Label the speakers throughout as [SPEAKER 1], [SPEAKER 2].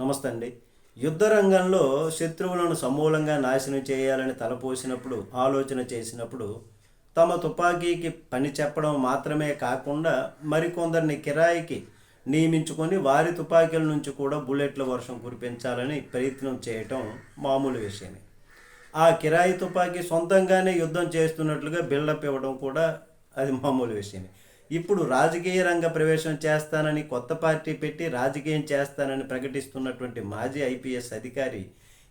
[SPEAKER 1] నమస్తే అండి. యుద్ధ రంగంలో శత్రువులను సమూలంగా నాశనం చేయాలని తలపోసినప్పుడు ఆలోచన చేసినప్పుడు తమ తుపాకీకి పని చెప్పడం మాత్రమే కాకుండా మరికొందరిని కిరాయికి నియమించుకొని వారి తుపాకీల నుంచి కూడా బుల్లెట్ల వర్షం కురిపించాలని ప్రయత్నం చేయటం మామూలు విషయమే. ఆ కిరాయి తుపాకీ సొంతంగానే యుద్ధం చేస్తున్నట్లుగా బిల్డప్ ఇవ్వడం కూడా అది మామూలు విషయమే. ఇప్పుడు రాజకీయ రంగ ప్రవేశం చేస్తానని కొత్త పార్టీ పెట్టి రాజకీయం చేస్తానని ప్రకటిస్తున్నటువంటి మాజీ ఐపీఎస్ అధికారి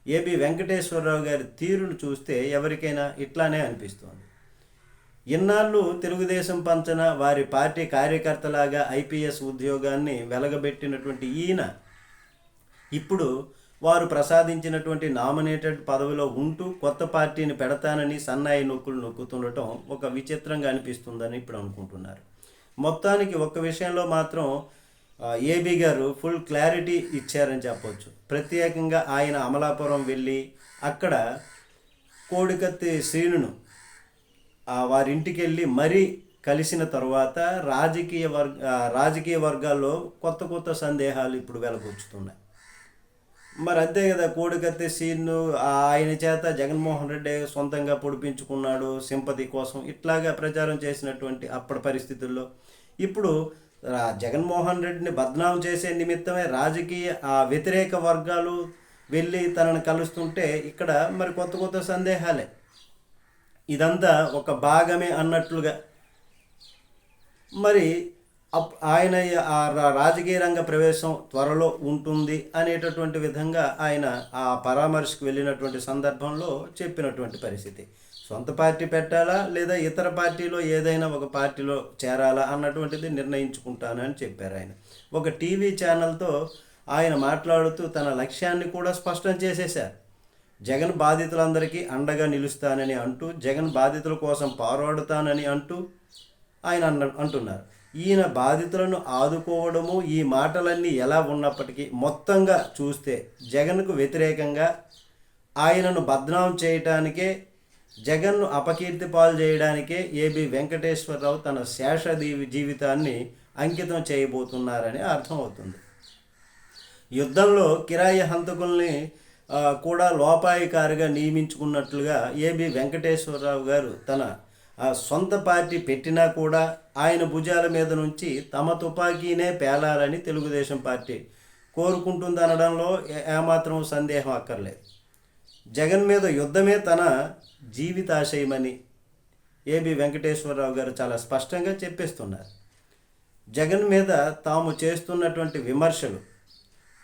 [SPEAKER 1] ఏబి వెంకటేశ్వరరావు గారి తీరును చూస్తే ఎవరికైనా ఇట్లానే అనిపిస్తోంది. ఇన్నాళ్ళు తెలుగుదేశం పంచన వారి పార్టీ కార్యకర్తలాగా ఐపీఎస్ ఉద్యోగాన్ని వెలగబెట్టినటువంటి ఈయన ఇప్పుడు వారు ప్రసాదించినటువంటి నామినేటెడ్ పదవిలో ఉంటూ కొత్త పార్టీని పెడతానని సన్నాయి నొక్కులు నొక్కుతుండటం ఒక విచిత్రంగా అనిపిస్తుందని ఇప్పుడు అనుకుంటున్నారు. మొత్తానికి ఒక్క విషయంలో మాత్రం ఏబీ గారు ఫుల్ క్లారిటీ ఇచ్చారని చెప్పవచ్చు ప్రత్యేకంగా ఆయన అమలాపురం వెళ్ళి అక్కడ కోడికత్తి శ్రీనును వారింటికి వారి వెళ్ళి మరీ కలిసిన తర్వాత రాజకీయ వర్గ రాజకీయ వర్గాల్లో కొత్త కొత్త సందేహాలు ఇప్పుడు వెలగొచ్చుతున్నాయి. మరి అంతే కదా కోడికత్తి సీన్ను ఆయన చేత జగన్మోహన్ రెడ్డి సొంతంగా పొడిపించుకున్నాడు సింపతి కోసం ఇట్లాగా ప్రచారం చేసినటువంటి అప్పటి పరిస్థితుల్లో. ఇప్పుడు జగన్మోహన్ రెడ్డిని బద్నాం చేసే నిమిత్తమే రాజకీయ ఆ వ్యతిరేక వర్గాలు వెళ్ళి తనను కలుస్తుంటే ఇక్కడ మరి కొత్త కొత్త సందేహాలే. ఇదంతా ఒక భాగమే అన్నట్లుగా. మరి ఆయన ఆ రా- రాజకీయ రంగ ప్రవేశం త్వరలో ఉంటుంది అనేటటువంటి విధంగా ఆయన ఆ పరామర్శకు వెళ్ళినటువంటి సందర్భంలో చెప్పినటువంటి పరిస్థితి. సొంత పార్టీ పెట్టాలా లేదా ఇతర పార్టీలో ఏదైనా ఒక పార్టీలో చేరాలా అన్నటువంటిది నిర్ణయించుకుంటాను అని చెప్పారు ఆయన. ఒక టీవీ ఛానల్తో ఆయన మాట్లాడుతూ తన లక్ష్యాన్ని కూడా స్పష్టం చేసేశారు. జగన్ బాధితులందరికీ అండగా నిలుస్తానని అంటూ జగన్ బాధితుల కోసం పోరాడుతానని అంటూ ఆయన అన్న అంటున్నారు. ఈయన బాధితులను ఆదుకోవడము ఈ మాటలన్నీ ఎలా ఉన్నప్పటికీ మొత్తంగా చూస్తే జగన్కు వ్యతిరేకంగా ఆయనను బద్నాం చేయటానికే జగన్ను అపకీర్తి పాలు చేయడానికే ఏబి వెంకటేశ్వరరావు తన శేష దీవి జీవితాన్ని అంకితం చేయబోతున్నారని అర్థమవుతుంది. యుద్ధంలో కిరాయి హంతకుల్ని కూడా లోపాయికారిగా నియమించుకున్నట్లుగా ఏబి వెంకటేశ్వరరావు గారు తన సొంత పార్టీ పెట్టినా కూడా ఆయన భుజాల మీద నుంచి తమ తుపాకీనే పేలాలని తెలుగుదేశం పార్టీ కోరుకుంటుందనడంలో ఏమాత్రం సందేహం అక్కర్లేదు. జగన్ మీద యుద్ధమే తన జీవితాశయమని ఏబి వెంకటేశ్వరరావు గారు చాలా స్పష్టంగా చెప్పేస్తున్నారు. జగన్ మీద తాము చేస్తున్నటువంటి విమర్శలు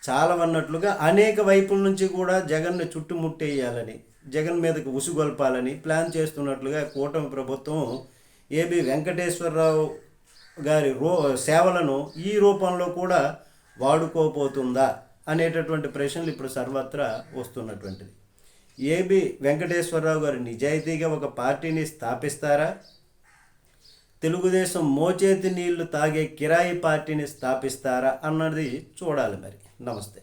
[SPEAKER 1] చాలవన్నట్లుగా అనేక వైపుల నుంచి కూడా జగన్ను చుట్టుముట్టేయాలని జగన్ మీదకి ఉసుగొల్పాలని ప్లాన్ చేస్తున్నట్లుగా కూటమి ప్రభుత్వం ఏబి వెంకటేశ్వరరావు గారి రో సేవలను ఈ రూపంలో కూడా వాడుకోపోతుందా అనేటటువంటి ప్రశ్నలు ఇప్పుడు సర్వత్రా వస్తున్నటువంటిది. ఏబి వెంకటేశ్వరరావు గారు నిజాయితీగా ఒక పార్టీని స్థాపిస్తారా? తెలుగుదేశం మోచేతి నీళ్ళు తాగే కిరాయి పార్టీని స్థాపిస్తారా అన్నది చూడాలి మరి. నమస్తే.